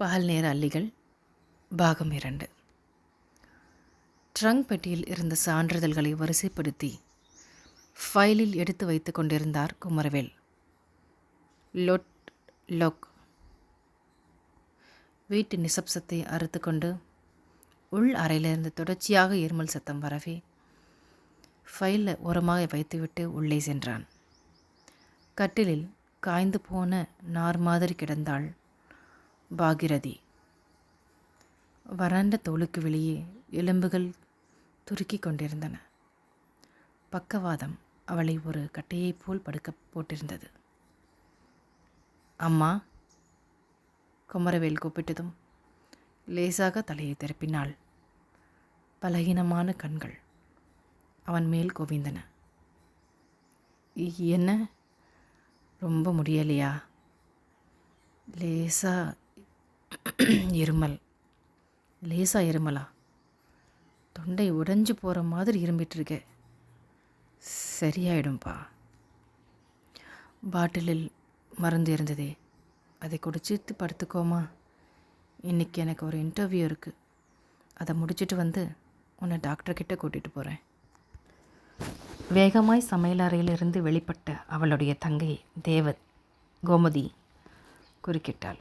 பகல் நேர அல்லிகள் பாகம் இரண்டு. ட்ரங்க் பெட்டியில் இருந்த சான்றிதழ்களை வரிசைப்படுத்தி ஃபைலில் எடுத்து வைத்து கொண்டிருந்தார் குமரவேல். LOT lock. வீட்டு நிசப்சத்தை அறுத்துக்கொண்டு உள் அறையிலிருந்து தொடர்ச்சியாக இருமல் சத்தம் வரவே ஃபைலில் உரமாக வைத்துவிட்டு உள்ளே சென்றான். கட்டிலில் காய்ந்து போன நார் மாதிரி கிடந்தாள் பாகிரதி. வறண்ட தோலுக்கு வெளியே எலும்புகள் துருக்கிக் கொண்டிருந்தன. பக்கவாதம் அவளை ஒரு கட்டையைப் போல் படுக்க போட்டிருந்தது. அம்மா குமரவேல் கூப்பிட்டதும் லேசாக தலையை திருப்பினாள். பலகீனமான கண்கள் அவன் மேல் குவிந்தன. என்ன? ரொம்ப முடியலையா? லேசா இருமல். லேசா இருமலா? தொண்டை உடைஞ்சு போகிற மாதிரி இரும்பிட்டுருக்க. சரியாயிடும்பா. பாட்டிலில் மருந்து இருந்ததே. அதை குடிச்சிட்டு படுத்துக்கோமா. இன்றைக்கி எனக்கு ஒரு இன்டர்வியூ இருக்குது அதை முடிச்சுட்டு வந்து உன்னை டாக்டர்கிட்ட கூட்டிகிட்டு போகிறேன் வேகமாய் சமையலறையிலிருந்து வெளிப்பட்ட அவளுடைய தங்கை தேவத் கோமதி குறுக்கிட்டாள்.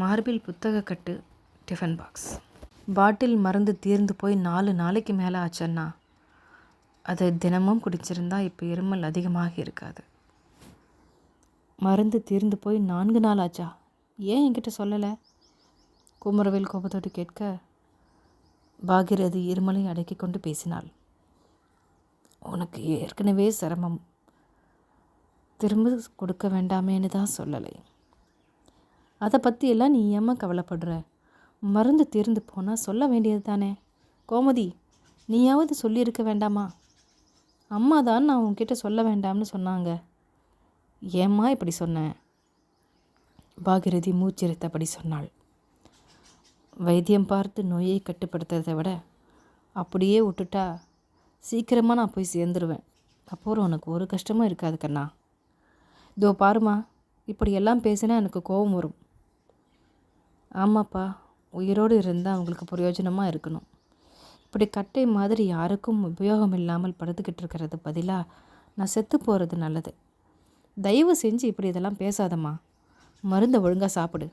மார்பில் புத்தகக்கட்டு டிஃபன் பாக்ஸ். பாட்டில் மருந்து தீர்ந்து போய் நாலு நாளைக்கு மேலே ஆச்சன்னா அதை தினமும் குடிச்சிருந்தா இப்போ இருமல் அதிகமாக இருக்காது. மருந்து தீர்ந்து போய் நான்கு நாள் ஆச்சா? ஏன் என்கிட்ட சொல்லலை? குமரவேல் கோபத்தோடு கேட்க பாகிரதி இருமலை அடக்கி கொண்டு பேசினாள். உனக்கு ஏற்கனவே சிரமம். திரும்ப கொடுக்க வேண்டாமேன்னு தான் சொல்லலை. அதை பற்றி எல்லாம் நீ ஏம்மா கவலைப்படுற? மருந்து தீர்ந்து போனால் சொல்ல வேண்டியது தானே. கோமதி நீயாவது சொல்லியிருக்க வேண்டாமா? அம்மா தான் நான் உன்கிட்ட சொல்ல வேண்டாம்னு சொன்னாங்க. ஏம்மா இப்படி சொன்னேன் பாகிரதி மூச்சிருத்தபடி சொன்னாள். வைத்தியம் பார்த்து நோயை கட்டுப்படுத்துறதை விட அப்படியே விட்டுட்டா சீக்கிரமாக நான் போய் சேர்ந்துருவேன். அப்புறம் உனக்கு ஒரு கஷ்டமும் இருக்காது கண்ணா. இதோ பாருமா இப்படியெல்லாம் பேசினா எனக்கு கோபம் வரும். ஆமாப்பா உயிரோடு இருந்தால் அவங்களுக்கு பிரயோஜனமாக இருக்கணும். இப்படி கட்டை மாதிரி யாருக்கும் உபயோகம் இல்லாமல் படுத்துக்கிட்டு இருக்கிறது பதிலாக நான் செத்து போகிறது நல்லது. தயவு செஞ்சு இப்படி இதெல்லாம் பேசாதம்மா. மருந்தை ஒழுங்காக சாப்பிடு.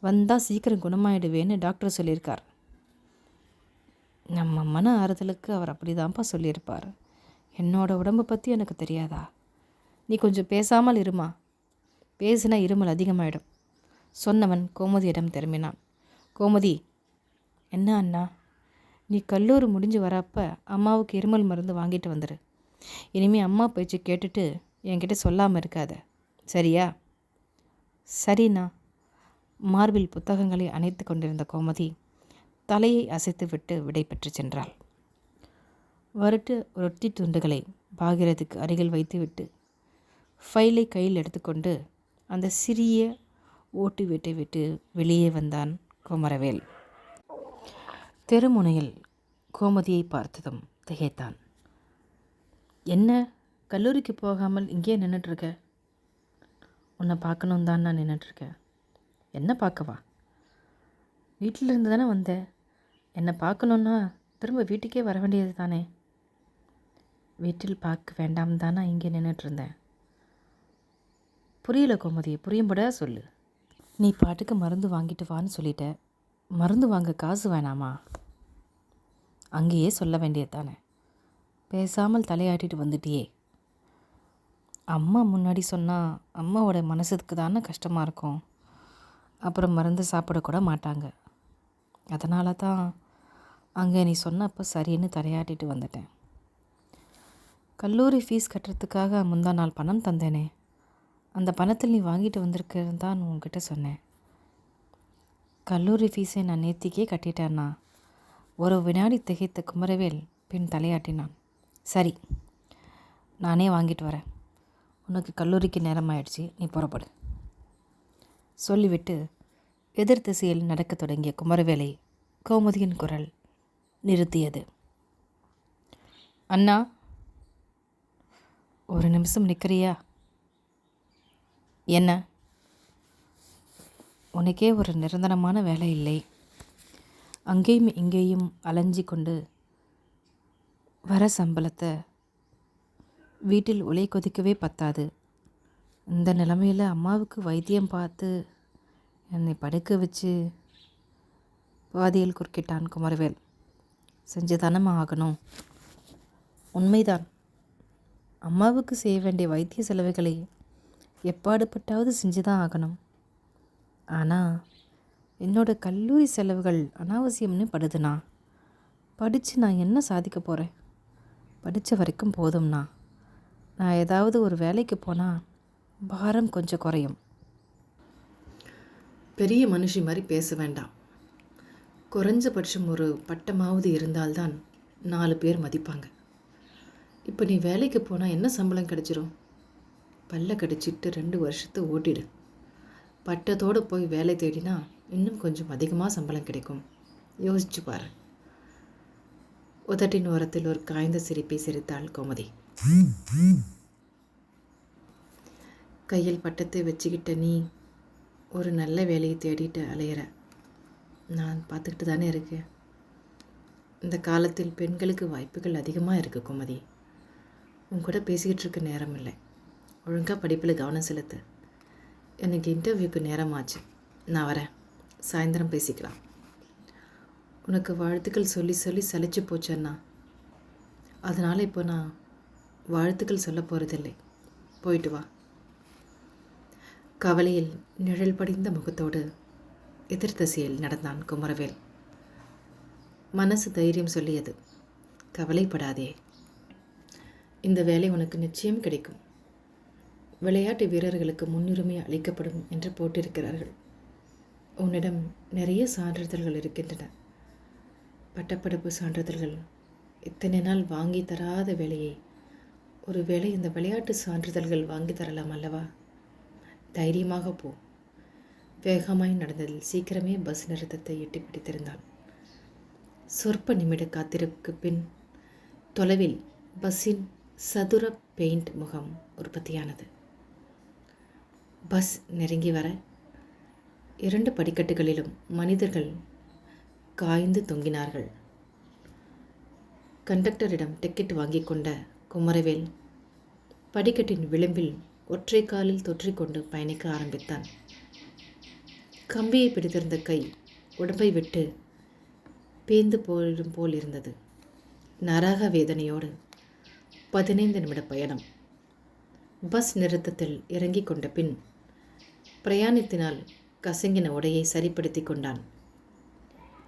வந்தால் சீக்கிரம் குணமாயிடுவேன்னு டாக்டர் சொல்லியிருக்கார். நம்ம மன ஆறுதலுக்கு அவர் அப்படிதான்ப்பா சொல்லியிருப்பார். என்னோடய உடம்பை பற்றி எனக்கு தெரியாதா? நீ கொஞ்சம் பேசாமல் இருமா. பேசினா இருமல் அதிகமாயிடும். சொன்னவன் கோமதியிடம் திரும்பினான். கோமதி என்ன அண்ணா? நீ கல்லூரி முடிஞ்சு வரப்ப அம்மாவுக்கு இருமல் மருந்து வாங்கிட்டு வந்துடு இனிமேல் அம்மா பேச்சு கேட்டுட்டு என்கிட்ட சொல்லாமல் இருக்காத. சரியா? சரிண்ணா. மார்பில் புத்தகங்களை அணைத்து கொண்டிருந்த கோமதி தலையை அசைத்துவிட்டு விடை பெற்று சென்றாள். வருட்டு ரொட்டி துண்டுகளை பாகிரதுக்கு அருகில் வைத்துவிட்டு ஃபைலை கையில் எடுத்துக்கொண்டு அந்த சிறிய ஓட்டு வீட்டை விட்டு வெளியே வந்தான் குமரவேல். தெருமுனையில் கோமதியை பார்த்ததும் திகைத்தான். என்ன? கல்லூரிக்கு போகாமல் இங்கே நின்றுட்டுருக்க உன்னை பார்க்கணும் தான் நான் நின்றுட்டுருக்கேன் என்ன பார்க்கவா வீட்டில் இருந்து தானே வந்தேன் என்னை பார்க்கணுன்னா திரும்ப வீட்டுக்கே வர வேண்டியது தானே? வீட்டில் பார்க்க வேண்டாம் தானே இங்கே நின்றுட்டு இருந்தேன் புரியல கோமதி புரியும்படா சொல்லு. நீ பாட்டுக்கு மருந்து வாங்கிட்டு வான்னு சொல்லிட்ட. மருந்து வாங்க காசு வேணாமா? அங்கேயே சொல்ல வேண்டியது தானே பேசாமல் தலையாட்டிட்டு வந்துட்டியே. அம்மா முன்னாடி சொன்னால் அம்மாவோட மனசுக்கு தானே கஷ்டமாக இருக்கும். அப்புறம் மருந்து சாப்பிடக்கூட மாட்டாங்க. அதனால தான் அங்கே நீ சொன்னப்போ சரின்னு தலையாட்டிட்டு வந்துட்டேன். கல்லூரி ஃபீஸ் கட்டுறதுக்காக முந்தா நாள் பணம் தந்தேனே. அந்த பணத்தில் நீ வாங்கிட்டு வந்திருக்கிறது தான் உங்ககிட்ட சொன்னேன். கல்லூரி ஃபீஸை நான் நேத்திக்கே கட்டிட்டேன்னா ஒரு வினாடி திகைத்த குமரவேல் பின் தலையாட்டினான். சரி நானே வாங்கிட்டு வரேன். உனக்கு கல்லூரிக்கு நேரம் ஆயிடுச்சு நீ புறப்படு. சொல்லிவிட்டு எதிர் திசையில் நடக்கத் தொடங்கிய குமரவேலை கோமதியின் குரல் நிறுத்தியது. அண்ணா ஒரு நிமிஷம் நிற்கிறியா என்ன? உனக்கே ஒரு நிரந்தரமான வேலை இல்லை. அங்கேயும் இங்கேயும் அலைஞ்சி கொண்டு வர சம்பளத்தை வீட்டில் உலை கொதிக்கவே பத்தாது. இந்த நிலமையில் அம்மாவுக்கு வைத்தியம் பார்த்து என்னை படுக்க வச்சு பாதியில் குறுக்கிட்டான் குமரவேல். செஞ்சு தானம்மா ஆகணும்? உண்மைதான். அம்மாவுக்கு செய்ய வேண்டிய வைத்திய செலவுகளை எப்பாடுபட்டாவது செஞ்சு தான் ஆகணும். ஆனால் என்னோட கல்லூரி செலவுகள் அனாவசியம்னு படுதுண்ணா. படித்து நான் என்ன சாதிக்க போகிறேன் படித்த வரைக்கும் போதும்ண்ணா. நான் ஏதாவது ஒரு வேலைக்கு போனால் பாரம் கொஞ்சம் குறையும். பெரிய மனுஷி மாதிரி பேச வேண்டாம். குறைஞ்சபட்சம் ஒரு பட்டமாவது இருந்தால்தான் நாலு பேர் மதிப்பாங்க. இப்போ நீ வேலைக்கு போனால் என்ன சம்பளம் கிடைச்சிரும்? பல்ல கடிச்சிட்டு ரெண்டு வருஷத்தை ஓட்டிடு. பட்டத்தோடு போய் வேலை தேடினா இன்னும் கொஞ்சம் அதிகமாக சம்பளம் கிடைக்கும். யோசிச்சு பாரு. உதட்டின் ஓரத்தில் ஒரு காய்ந்த சிரிப்பை சிரித்தாள் கோமதி. கையில் பட்டத்தை வச்சுக்கிட்ட நீ ஒரு நல்ல வேலையை தேடிட்டு அலையிற. நான் பார்த்துக்கிட்டு தானே இருக்கேன் இந்த காலத்தில் பெண்களுக்கு வாய்ப்புகள் அதிகமாக இருக்குது கோமதி. உன் கூட பேசிக்கிட்டு இருக்க நேரம் இல்லை. ஒழுங்காக படிப்பில் கவனம் செலுத்து. எனக்கு இன்டர்வியூக்கு நேரமாச்சு. நான் வரேன். சாயந்தரம் பேசிக்கலாம். உனக்கு வாழ்த்துக்கள் சொல்லி சொல்லி சலிச்சு போச்சேன்னா? அதனால் இப்போ நான் வாழ்த்துக்கள் சொல்ல போகிறதில்லை போயிட்டு வா. கவலையில் நிழல் படிந்த முகத்தோடு எதிர் திசையில் நடந்தான் குமரவேல். மனசு தைரியம் சொல்லியது. கவலைப்படாதே. இந்த வேலை உனக்கு நிச்சயம் கிடைக்கும். விளையாட்டு வீரர்களுக்கு முன்னுரிமை அளிக்கப்படும் என்று போட்டிருக்கிறார்கள். உன்னிடம் நிறைய சான்றிதழ்கள் இருக்கின்றன. பட்டப்படிப்பு சான்றிதழ்கள். இத்தனை நாள் வாங்கி தராத வேலையை. ஒருவேளை இந்த விளையாட்டு சான்றிதழ்கள் வாங்கி தரலாம் அல்லவா? தைரியமாக போ. வேகமாய் நடந்ததில் சீக்கிரமே பஸ் நிறுத்தத்தை எட்டி பிடித்திருந்தான். சொற்ப நிமிட காத்திருக்கு பின் தொலைவில் பஸ்ஸின் சதுர பெயிண்ட் முகம் உற்பத்தியானது. பஸ் நெருங்கி வர இரண்டு படிக்கட்டுகளிலும் மனிதர்கள் காய்ந்து தொங்கினார்கள். கண்டக்டரிடம் டிக்கெட் வாங்கி கொண்ட குமரவேல் படிக்கட்டின் விளிம்பில் ஒற்றை காலில் தொற்றிக்கொண்டு பயணிக்க ஆரம்பித்தான். கம்பியை பிடித்திருந்த கை உடம்பை விட்டு பேந்து போயிடும் போல் இருந்தது. நரக வேதனையோடு பதினைந்து நிமிட பயணம். பஸ் நிறுத்தத்தில் இறங்கிக் கொண்ட பின் பிரயாணத்தினால் கசங்கின உடையை சரிப்படுத்தி கொண்டான்.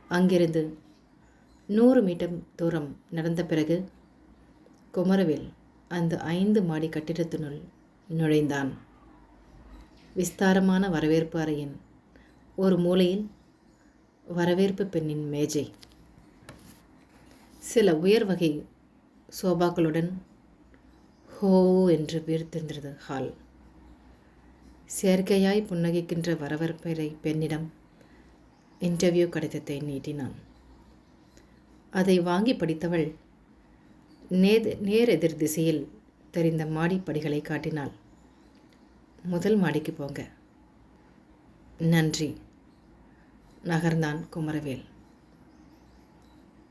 அங்கிருந்து நூறு மீட்டர் தூரம் நடந்த பிறகு குமரவேல் அந்த ஐந்து மாடி கட்டிடத்தினுள் நுழைந்தான். விஸ்தாரமான வரவேற்பு அறையின் ஒரு மூலையில் வரவேற்பு பெண்ணின் மேஜை. சில உயர் வகை சோபாக்களுடன் ஹோ என்று வீர்த்திருந்தது ஹால். செயற்கையாய் புன்னகைக்கின்ற வரவேற்பரை பெண்ணிடம் இன்டர்வியூ கடிதத்தை நீட்டினான். அதை வாங்கி படித்தவள் நேர் நேரெதிர் திசையில் தெரிந்த மாடிப்படிகளை காட்டினாள். முதல் மாடிக்கு போங்க. நன்றி. நகர்ந்தான் குமரவேல்.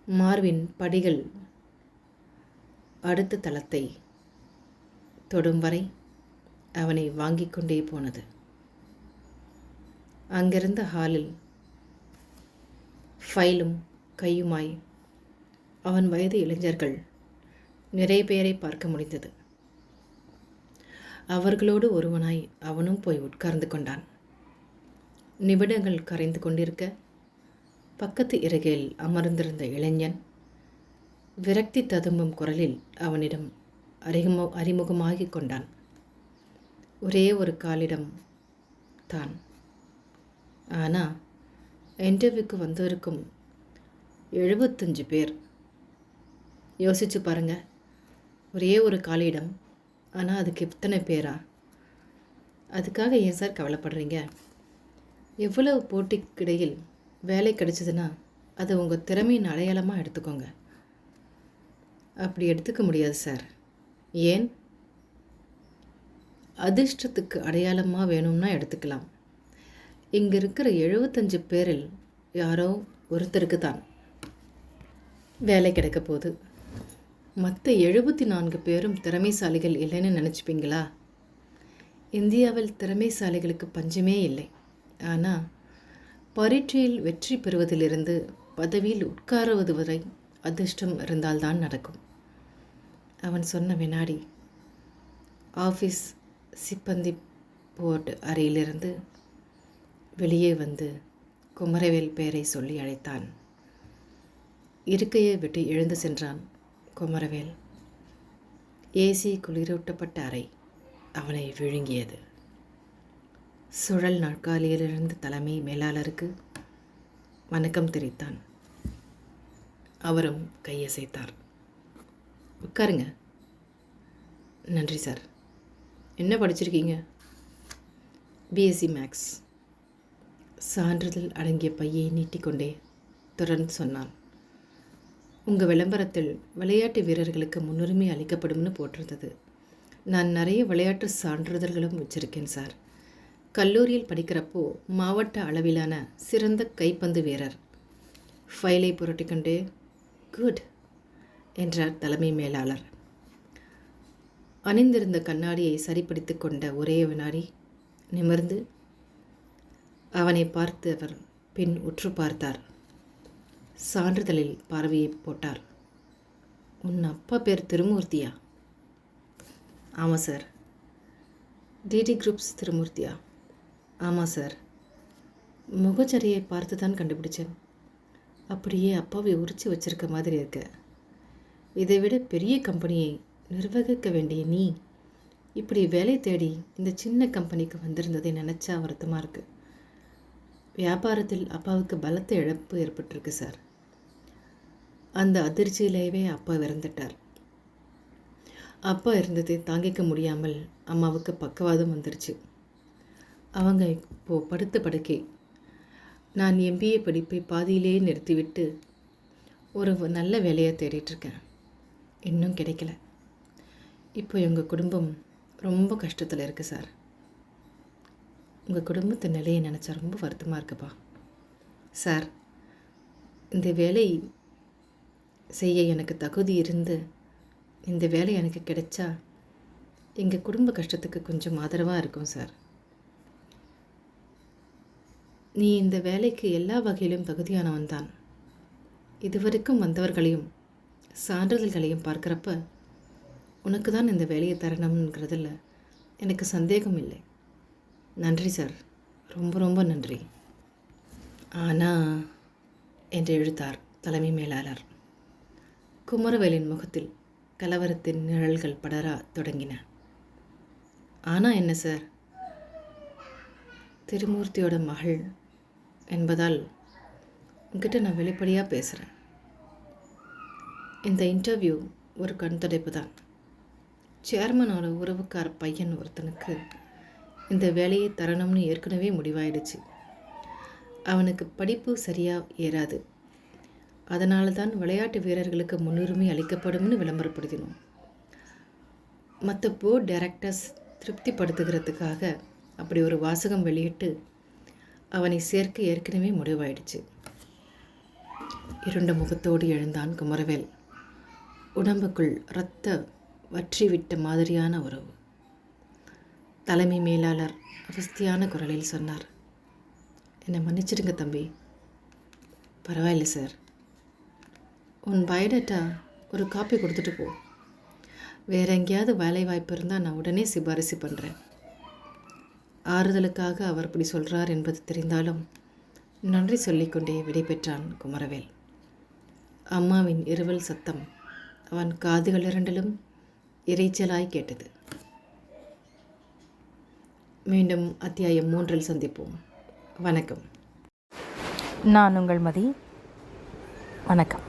மார்வின் படிகள் அடுத்த தளத்தை தொடும் வரை அவனை வாங்கிக் கொண்டே போனது. அங்கிருந்த ஹாலில் ஃபைலும் கையுமாய் அவன் வயது இளைஞர்கள் நிறைய பேரை பார்க்க முடிந்தது. அவர்களோடு ஒருவனாய் அவனும் போய் உட்கார்ந்து கொண்டான். நிமிடங்கள் கரைந்து கொண்டிருக்க பக்கத்து இறகையில் அமர்ந்திருந்த இளைஞன் விரக்தி ததும்பும் குரலில் அவனிடம் அறிமுக அறிமுகமாகிக் கொண்டான். ஒரே ஒரு காலிடம் தான். ஆனால் இன்டர்வியூக்கு வந்திருக்கும் எழுபத்தஞ்சு பேர். யோசிச்சு பாருங்கள் ஒரே ஒரு காலிடம். ஆனால் அதுக்கு இத்தனை பேரா? அதுக்காக ஏன் சார் கவலைப்படுறீங்க? எவ்வளவு போட்டிக்கிடையில் வேலை கிடைச்சதுன்னா அதை உங்கள் திறமையின் அடையாளமாக எடுத்துக்கோங்க. அப்படி எடுத்துக்க முடியாது சார். ஏன்? அதிர்ஷ்டத்துக்கு அடையாளமாக வேணும்னா எடுத்துக்கலாம். இங்கே இருக்கிற எழுபத்தஞ்சு பேரில் யாரோ ஒருத்தருக்கு தான் வேலை கிடைக்க போகுது. மற்ற எழுபத்தி நான்கு பேரும் திறமைசாலிகள் இல்லைன்னு நினச்சிப்பீங்களா? இந்தியாவில் திறமைசாலிகளுக்கு பஞ்சமே இல்லை. ஆனால் பரீட்சையில் வெற்றி பெறுவதிலிருந்து பதவியில் உட்காருவது வரை அதிர்ஷ்டம் இருந்தால்தான் நடக்கும். அவன் சொன்ன வினாடி ஆஃபீஸ் சிப்பந்தி போர்டு அறையிலிருந்து வெளியே வந்து குமரவேல் பெயரை சொல்லி அழைத்தான். இருக்கையை விட்டு எழுந்து சென்றான் குமரவேல். ஏசி குளிரூட்டப்பட்ட அறை அவனை விழுங்கியது. சுழல் நாற்காலியிலிருந்து தலைமை மேலாளருக்கு வணக்கம் தெரிவித்தான். அவரும் கையசைத்தார். உட்காருங்க. நன்றி சார். என்ன படிச்சிருக்கீங்க? பிஎஸ்சி மேக்ஸ் சான்றிதழ் அடங்கிய பையை நீட்டிக்கொண்டே தொடர்ந்து சொன்னான். உங்கள் விளம்பரத்தில் விளையாட்டு வீரர்களுக்கு முன்னுரிமை அளிக்கப்படும்னு போட்டிருந்தது. நான் நிறைய விளையாட்டு சான்றிதழ்களும் வச்சுருக்கேன் சார். கல்லூரியில் படிக்கிறப்போ மாவட்ட அளவிலான சிறந்த கைப்பந்து வீரர். ஃபைலை புரட்டிக்கொண்டே குட் என்றார் தலைமை மேலாளர். அணிந்திருந்த கண்ணாடியை சரிப்படுத்தி கொண்ட ஒரே வினாடி நிமிர்ந்து. அவனை பார்த்து அவர் பின் உற்று பார்த்தார். சான்றிதழில் பார்வையை போட்டார். உன் அப்பா பேர் திருமூர்த்தியா? ஆமாம் சார். DD groups திருமூர்த்தியா? ஆமாம் சார். முகச்சரியை பார்த்து தான் கண்டுபிடிச்சேன். அப்படியே அப்பாவை உரிச்சு வச்சிருக்க மாதிரி இருக்க. இதை விட பெரிய கம்பெனியை நிர்வகிக்க வேண்டிய நீ. இப்படி வேலை தேடி இந்த சின்ன கம்பெனிக்கு வந்திருந்ததை நினச்சா வருத்தமாக இருக்குது வியாபாரத்தில் அப்பாவுக்கு பலத்த இழப்பு ஏற்பட்டிருக்கு சார். அந்த அதிர்ச்சியிலேயே அப்பா இறந்துட்டார். அப்பா இருந்ததை தாங்கிக்க முடியாமல் அம்மாவுக்கு பக்கவாதம் வந்துருச்சு. அவங்க இப்போது படுத்த படுக்கை. நான் எம்பிஏ படிப்பை பாதியிலேயே நிறுத்திவிட்டு ஒரு நல்ல வேலையை தேடிட்டுருக்கேன் இன்னும் கிடைக்கல. இப்போ எங்கள் குடும்பம் ரொம்ப கஷ்டத்தில் இருக்குது சார். உங்கள் குடும்பத்து நிலையை நினச்சா ரொம்ப வருத்தமாக இருக்குப்பா. சார் இந்த வேலை செய்ய எனக்கு தகுதி இருந்து இந்த வேலை எனக்கு கிடைச்சா எங்கள் குடும்ப கஷ்டத்துக்கு கொஞ்சம் ஆதரவாக இருக்கும் சார். நீ இந்த வேலைக்கு எல்லா வகையிலும் தகுதியானவன் தான். இதுவரைக்கும் வந்தவர்களையும் சான்றிதழ்களையும் பார்க்குறப்ப உனக்கு தான் இந்த வேலையை தரணுங்கிறதுல எனக்கு சந்தேகம் இல்லை நன்றி சார் ரொம்ப ரொம்ப நன்றி. ஆனால் என்று எழுத்தார் தலைமை மேலாளர் குமரவேலின் முகத்தில் கலவரத்தின் நிழல்கள் படர தொடங்கின. ஆனால் என்ன சார் திருமூர்த்தியோட மகள் என்பதால் உங்ககிட்ட நான் வெளிப்படையாக பேசுகிறேன் இந்த இன்டர்வியூ ஒரு கண் துடைப்பு தான் சேர்மனோட உறவுக்கார பையன் ஒருத்தனுக்கு இந்த வேலையை தரணும்னு ஏற்கனவே முடிவாயிடுச்சு. அவனுக்கு படிப்பு சரியாக ஏறாது. அதனால தான் விளையாட்டு வீரர்களுக்கு முன்னுரிமை அளிக்கப்படும்னு விளம்பரப்படுத்தினோம். மற்ற போர்ட் டைரக்டர்ஸ் திருப்திப்படுத்துகிறதுக்காக அப்படி ஒரு வாசகம் வெளியிட்டு அவனை சேர்க்க ஏற்கனவே முடிவாயிடுச்சு. இருண்ட முகத்தோடு எழுந்தான் குமரவேல். உடம்புக்குள் இரத்த வற்றிவிட்ட மாதிரியான உறவு. தலைமை மேலாளர் அவஸ்தியான குரலில் சொன்னார். என்னை மன்னிச்சிடுங்க தம்பி. பரவாயில்ல சார். உன் பயோடேட்டா ஒரு காப்பி கொடுத்துட்டு போ. வேற எங்கேயாவது வேலை வாய்ப்பு இருந்தால் நான் உடனே சிபாரிசு பண்ணுறேன் ஆறுதலுக்காக அவர் இப்படி சொல்கிறார் என்பது தெரிந்தாலும் நன்றி சொல்லிக்கொண்டே விடைபெற்றான் குமரவேல். அம்மாவின் இருவல் சத்தம் அவன் காதுகள் இரண்டிலும் இறைச்சலாய் கேட்டது. மீண்டும் அத்தியாயம் மூன்றில் சந்திப்போம். வணக்கம். நான் உங்கள் மதி. வணக்கம்.